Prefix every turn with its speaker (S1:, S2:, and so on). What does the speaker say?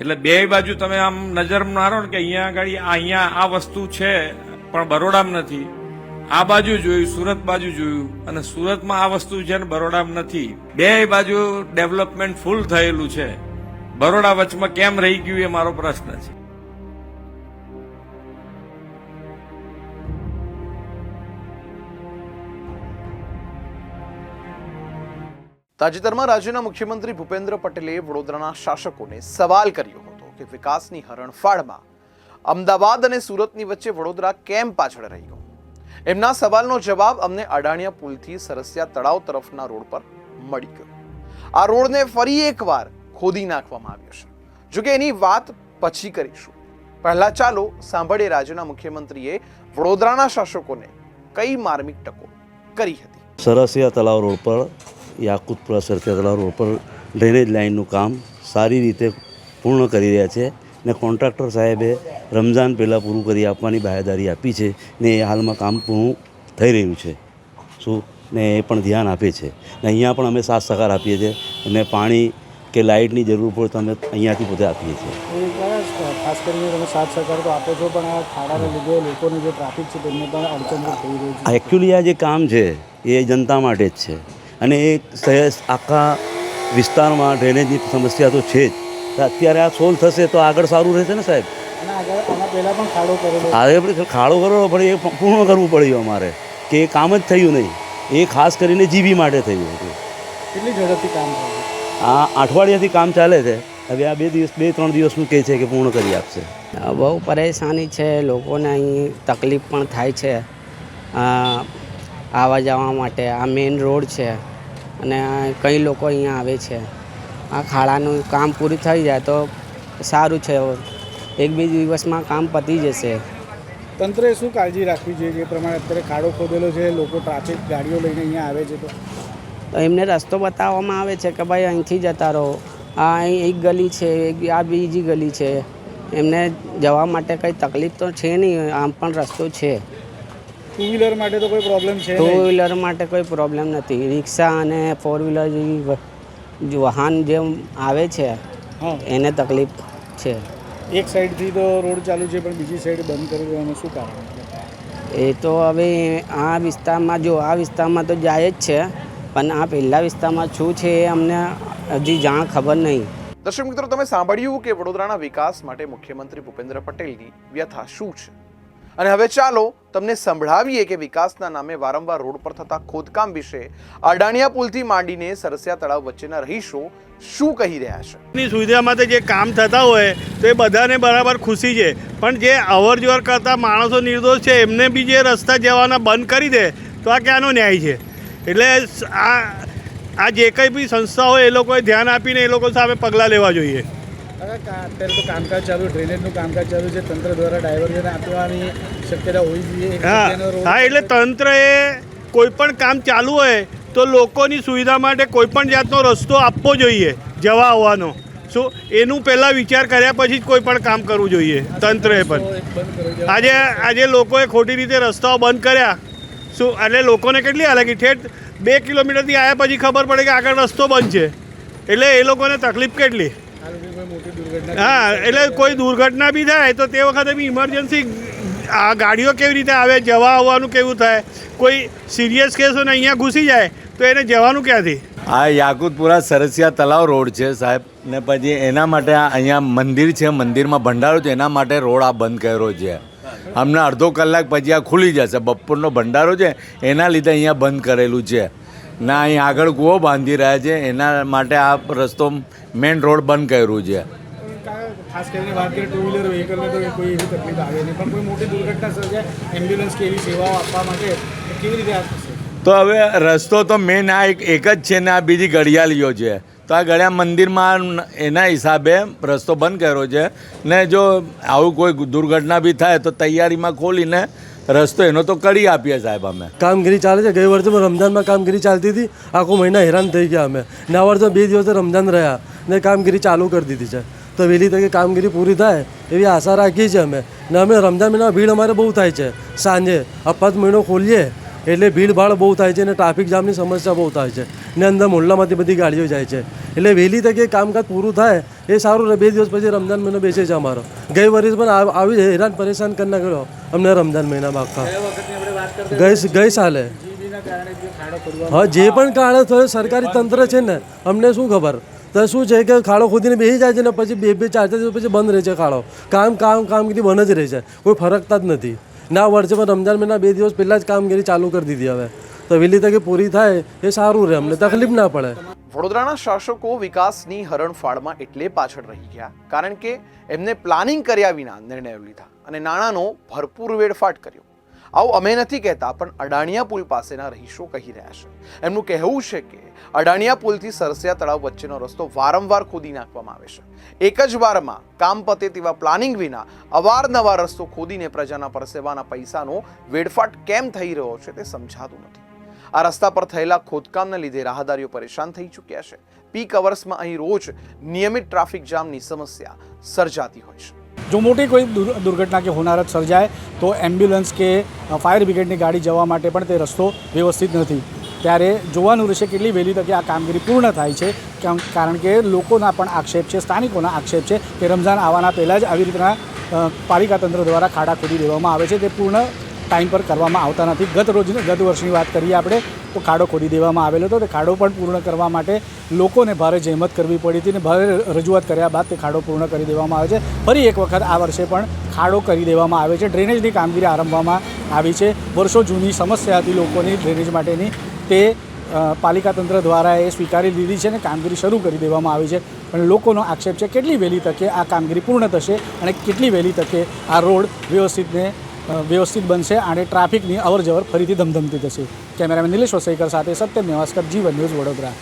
S1: એટલે બે બાજુ તમે આમ નજર મારો ને કે અહીંયા આગળ અહીંયા આ વસ્તુ છે, પણ બરોડામાં નથી. આ બાજુ જોયું, સુરત બાજુ જોયું, અને સુરતમાં આ વસ્તુ છે ને બરોડામાં નથી. બે બાજુ ડેવલપમેન્ટ ફૂલ થયેલું છે. બરોડા વચમાં કેમ રહી ગયું એ મારો પ્રશ્ન છે.
S2: તાજેતરમાં રાજ્યના મુખ્યમંત્રી ભૂપેન્દ્ર પટેલે વડોદરાના શાસકોને સવાલ કર્યો હતો કે વિકાસની હરણફાળમાં અમદાવાદ અને સુરતની વચ્ચે વડોદરા કેમ પાછળ રહી ગયો એમના સવાલનો જવાબ અમને અડાણિયા પુલથી સરસિયા તળાવ તરફના રોડ પર મળી ગયો. આ રોડને ફરી એકવાર ખોદી નાખવામાં આવ્યો છે. જોકે એની વાત પછી કરીશું. પહેલા ચાલો સાંભળીએ રાજ્યના મુખ્યમંત્રીએ વડોદરાના શાસકોને કઈ માર્મિક ટકો કરી હતી.
S3: સરસિયા તળાવ રોડ પર યાકુતપુરા તળાવ રોડ પર ડ્રેનેજ લાઇનનું કામ સારી રીતે પૂર્ણ કરી રહ્યા છે ને કોન્ટ્રાક્ટર સાહેબે રમઝાન પહેલાં પૂરું કરી આપવાની બાહેદારી આપી છે ને એ હાલમાં કામ પૂરું થઈ રહ્યું છે. શું? ને એ પણ ધ્યાન આપે છે. ને અહીંયા પણ અમે સાથ સહકાર આપીએ છીએ. અને પાણી કે લાઇટની જરૂર પડે તો અમે અહીંયાથી પોતે આપીએ છીએ.
S4: ખાસ કરીને તમે સાથ સહકાર તો આપો છો પણ આ ખાડાને લીધે લોકોને જે ટ્રાફિક છે તેમને પણ અડચણ થઈ રહી છે.
S3: એકચ્યુઅલી આ જે કામ છે એ જનતા માટે જ છે. અને એ આખા વિસ્તારમાં ડ્રેનેજની સમસ્યા તો છે જ. અત્યારે આ સોલ્વ થશે તો આગળ સારું રહેશે ને સાહેબ?
S4: અને આગળ પહેલાં પણ ખાડો
S3: કરવો પડે એ પૂર્ણ કરવું પડ્યું અમારે કે એ કામ જ થયું નહીં. એ ખાસ કરીને જીબી માટે થયું હતું.
S4: કેટલી ઝડપથી કામ થાય?
S3: આ અઠવાડિયાથી કામ ચાલે છે. હવે આ બે દિવસ બે ત્રણ દિવસનું કહે છે કે પૂર્ણ કરી આપશે.
S5: બહુ પરેશાની છે લોકોને અહીં તકલીફ પણ થાય છે આવવા જવા માટે. આ મેઇન રોડ છે. અને કઈ લોકો અહીંયા આવે છે. આ ખાડાનું કામ પૂરું થઈ જાય તો સારું છે. એક બે દિવસમાં કામ પતી જશે.
S4: તંત્રએ શું કાળજી રાખવી જોઈએ જે પ્રમાણે અત્યારે ખાડો ખોદેલો છે લોકો ટ્રાફિક ગાડીઓ લઈને અહીંયા આવે છે તો?
S5: તો એમને રસ્તો બતાવવામાં આવે છે કે ભાઈ અહીંથી જતા રહો. આ અહીં એક ગલી છે એક આ બીજી ગલી છે. એમને જવા માટે કંઈ તકલીફ તો છે નહીં આમ પણ રસ્તો છે.
S4: ટુ વ્હીલર માટે તો કોઈ પ્રોબ્લેમ છે
S5: ટુ વ્હીલર માટે કોઈ પ્રોબ્લેમ નથી. રિક્ષા અને ફોર વ્હીલર જેવી જે વાહન જેમ આવે છે એને તકલીફ છે.
S4: એક સાઈડથી તો રોડ ચાલુ છે પણ બીજી સાઈડ બંધ કરી દેવાનું શું કારણ
S5: એ તો હવે આ વિસ્તારમાં જો આ વિસ્તારમાં તો જાય જ છે પણ આ પહેલા વિસ્તારમાં શું છે એ અમને હજી જાણ ખબર નહીં.
S2: દર્શક મિત્રો તમે સાંભળ્યું કે વડોદરાના વિકાસ માટે મુખ્યમંત્રી ભૂપેન્દ્ર પટેલની વ્યથા શું છે? અને હવે ચાલો તમને સંભળાવીએ કે વિકાસના નામે વારંવાર રોડ પર થતા ખોદકામ વિશે. અડાણિયા પુલથી માંડીને સરસિયા તળાવ વચ્ચેના રહીશો શું કહી રહ્યા છે?
S6: ની સુવિધા માટે જે કામ થતા હોય, તો એ બધાને બરાબર ખુશી છે. પણ જે અવર જવર કરતા માણસો નિર્દોષ છે, એમને બી જે રસ્તા જવાના બંધ કરી દે, તો આ ક્યાંનો ન્યાય છે? એટલે આ આ જે કંઈ બી સંસ્થા હોય, એ લોકોએ ધ્યાન આપીને એ લોકો સામે પગલાં લેવા જોઈએ.
S4: અત્યારે તો કામકાજ ચાલુ ડ્રેનેજનું કામકાજ ચાલુ છે. તંત્ર દ્વારા ડાયવર્ઝન આપવાની શક્યતા હોવી જોઈએ.
S6: હા એટલે તંત્રએ કોઈ પણ કામ ચાલુ હોય તો લોકોની સુવિધા માટે કોઈ પણ જાતનો રસ્તો આપવો જોઈએ જવા આવવાનો. શું એનું પહેલાં વિચાર કર્યા પછી જ કોઈ પણ કામ કરવું જોઈએ તંત્રએ પણ. આજે આજે લોકોએ ખોટી રીતે રસ્તાઓ બંધ કર્યા. શું એટલે લોકોને કેટલી હાલાકી? ઠેઠ બે કિલોમીટરથી આવ્યા પછી ખબર પડે કે આગળ રસ્તો બંધ છે. એટલે એ લોકોને તકલીફ કેટલી? હા, એટલે કોઈ દુર્ઘટના બી થાય તો તે વખતે બી ઇમરજન્સી આ ગાડીઓ કેવી રીતે આવે, જવા આવવાનું કેવું થાય? કોઈ સિરિયસ કેસ હોય અહીંયા ઘૂસી જાય, તો એને જવાનું ક્યાંથી?
S7: આ યાકુતપુરા સરસિયા તલાવ રોડ છે સાહેબ. ને પછી એના માટે અહીંયા મંદિર છે, મંદિરમાં ભંડારો છે, એના માટે રોડ આ બંધ કર્યો છે. હમણાં અડધો કલાક પછી આ ખુલી જશે. બપોરનો ભંડારો છે, એના લીધે અહીંયા બંધ કરેલું છે. ના અહીં આગળ કૂવો બાંધી રહ્યા છે. એના માટે આ રસ્તો મેઇન રોડ બંધ કર્યું છે.
S4: ખાસ કરીને વાત કરીએ ટુ વ્હીલર વ્હીકલને તો કોઈ એવી તકલીફ આવે નહીં. પણ કોઈ મોટી દુર્ઘટના સર્જાય એમ્બ્યુલન્સ કે એવી સેવાઓ આપવા માટે કેવી રીતે થશે?
S7: તો હવે રસ્તો તો મેન આ એક એક જ છે ને આ બીજી ઘડિયાળીઓ છે. તો આ ઘડિયા મંદિરમાં એના હિસાબે રસ્તો બંધ કર્યો છે. ને જો આવું કોઈ દુર્ઘટના બી થાય તો તૈયારીમાં ખોલીને રસ્તો એનો તો કરી આપીએ સાહેબ અમે.
S8: કામગીરી ચાલે છે. ગઈ વર્ષે રમજાનમાં કામગીરી ચાલતી હતી. આખો મહિના હેરાન થઈ ગયા અમે. ને આ વર્ષે બે દિવસે રમજાન રહ્યા ને કામગીરી ચાલુ કરી દીધી છે. તો વહેલી તકે કામગીરી પૂરી થાય એવી આશા રાખીએ છીએ અમે. ને અમે રમજાન મહિના ભીડ અમારે બહુ થાય છે. સાંજે અપાત મહિનો ખોલીએ એટલે ભીડભાડ બહુ થાય છે અને ટ્રાફિક જામની સમસ્યા બહુ થાય છે. ને અંદર મોહલ્લામાંથી બધી ગાડીઓ જાય છે. એટલે વહેલી તકે કામકાજ પૂરું થાય એ સારું રહે. બે દિવસ પછી રમજાન મહિનો બેસે છે અમારો. ગઈ વર્ષ પણ આવ- હેરાન પરેશાન કરી નાખ્યો. અમને રમજાન મહિનામાં આખા. ગઈ ગઈ સાલે.
S4: કારણે
S8: હા જે પણ કાળો થયો સરકારી તંત્ર છે ને. અમને શું ખબર? તો શું છે કે ખાડો ખોદીને બેસી જાય છે ને પછી બે બે ચાર ચાર દિવસ પછી બંધ રહે છે ખાડો. કામ કામ કામગીરી બંધ જ રહે છે. કોઈ ફરકતા જ નથી. ના વર્ષે રમજાન મહિના બે દિવસ પહેલાં જ કામગીરી ચાલુ કરી દીધી હવે. તો વહેલી તકે પૂરી થાય એ સારું રહે, અમને તકલીફ ના પડે.
S2: વડોદરાના શાસકો વિકાસની હરણફાળમાં એટલે પાછળ રહી ગયા, કારણ કે એમને પ્લાનિંગ કર્યા વિના નિર્ણયો લીધા અને નાણાંનો ભરપૂર વેડફાટ કર્યો. આવું અમે નથી કહેતા, પણ અડાણિયા પુલ પાસેના રહીશો કહી રહ્યા છે. એમનું કહેવું છે કે અડાણિયા પુલથી સરસિયા તળાવ વચ્ચેનો રસ્તો વારંવાર ખોદી નાખવામાં આવે છે. એક જ વારમાં કામ પતે તેવા પ્લાનિંગ વિના અવારનવાર રસ્તો ખોદીને પ્રજાના પરસેવાના પૈસાનો વેડફાટ કેમ થઈ રહ્યો છે તે સમજાતું નથી. આ રસ્તા પર થયેલા ખોદકામને લીધે રાહદારીઓ પરેશાન થઈ ચૂક્યા છે. પીક અવર્સમાં અહીં રોજ નિયમિત ટ્રાફિક જામની સમસ્યા સર્જાતી હોય છે.
S4: જો મોટી કોઈ દુર- દુર્ઘટના કે હોનારત સર્જાય, તો એમ્બ્યુલન્સ કે ફાયર બ્રિગેડની ગાડી જવા માટે પણ તે રસ્તો વ્યવસ્થિત નથી. ત્યારે જોવાનું રહેશે કેટલી વહેલી તકે આ કામગીરી પૂર્ણ થાય છે. કારણ કે લોકોના પણ આક્ષેપ છે, સ્થાનિકોના આક્ષેપ છે કે રમઝાન આવવાના પહેલાં જ આવી રીતના પાલિકા તંત્ર દ્વારા ખાડા ખોદી દેવામાં આવે છે. તે પૂર્ણ ટાઈમ પર કરવામાં આવતા નથી. ગત રોજ ગત વર્ષની વાત કરીએ આપણે તો ખાડો ખોદી દેવામાં આવેલો હતો. તે ખાડો પણ પૂર્ણ કરવા માટે લોકોને ભારે જહેમત કરવી પડી હતી અને ભારે રજૂઆત કર્યા બાદ તે ખાડો પૂર્ણ કરી દેવામાં આવે છે. ફરી એક વખત આ વર્ષે પણ ખાડો કરી દેવામાં આવે છે. ડ્રેનેજની કામગીરી આરંભવામાં આવી છે. વર્ષો જૂની સમસ્યા હતી લોકોની ડ્રેનેજ માટેની તે પાલિકા તંત્ર દ્વારા એ સ્વીકારી લીધી છે અને કામગીરી શરૂ કરી દેવામાં આવી છે. પણ લોકોનો આક્ષેપ છે કેટલી વહેલી તકે આ કામગીરી પૂર્ણ થશે અને કેટલી વહેલી તકે આ રોડ વ્યવસ્થિતને વ્યવસ્થિત બનશે અને ટ્રાફિકની અવરજવર ફરીથી ધમધમતી થશે. કેમેરામેન નિલેશ વસઈકર સાથે સત્યમ નેવાસ્કર જીવન ન્યૂઝ વડોદરા.